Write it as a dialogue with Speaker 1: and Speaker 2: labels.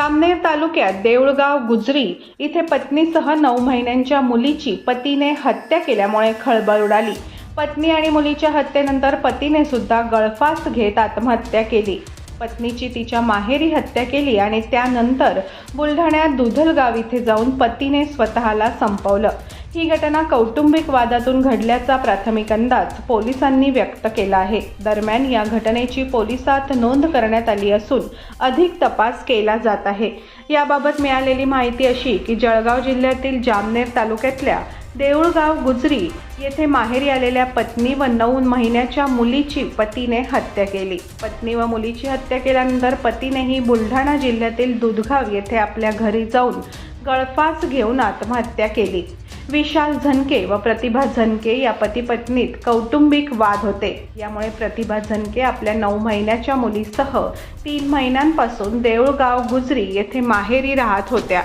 Speaker 1: जामनेर तालुक्यात देऊळगाव गुजरी इथे पत्नीसह नऊ महिन्यांच्या मुलीची पतीने हत्या केल्यामुळे खळबळ उडाली. पत्नी आणि मुलीच्या हत्येनंतर पतीने सुद्धा गळफास घेत आत्महत्या केली. पत्नीची तिच्या माहेरी हत्या केली आणि त्यानंतर बुलढाण्यात दुधलगाव इथे जाऊन पतीने स्वतःला संपवलं. ही घटना कौटुंबिक वादातून घडल्याचा प्राथमिक अंदाज पोलिसांनी व्यक्त केला आहे. दरम्यान या घटनेची पोलिसात नोंद करण्यात आली असून अधिक तपास केला जात आहे. याबाबत मिळालेली माहिती अशी की जळगाव जिल्ह्यातील जामनेर तालुक्यातल्या देऊळगाव गुजरी येथे माहेरी आलेल्या पत्नी व नऊ महिन्याच्या मुलीची पतीने हत्या केली. पत्नी व मुलीची हत्या केल्यानंतर पतीनेही बुलढाणा जिल्ह्यातील दुधगाव येथे आपल्या घरी जाऊन गळफास घेऊन आत्महत्या केली. विशाल झनके व प्रतिभा झनके या पती पत्नीत कौटुंबिक वाद होते. यामुळे प्रतिभा झनके आपल्या नऊ महिन्याच्या मुलीसह तीन महिन्यांपासून देऊळगाव गुजरी येथे माहेरी राहत होत्या.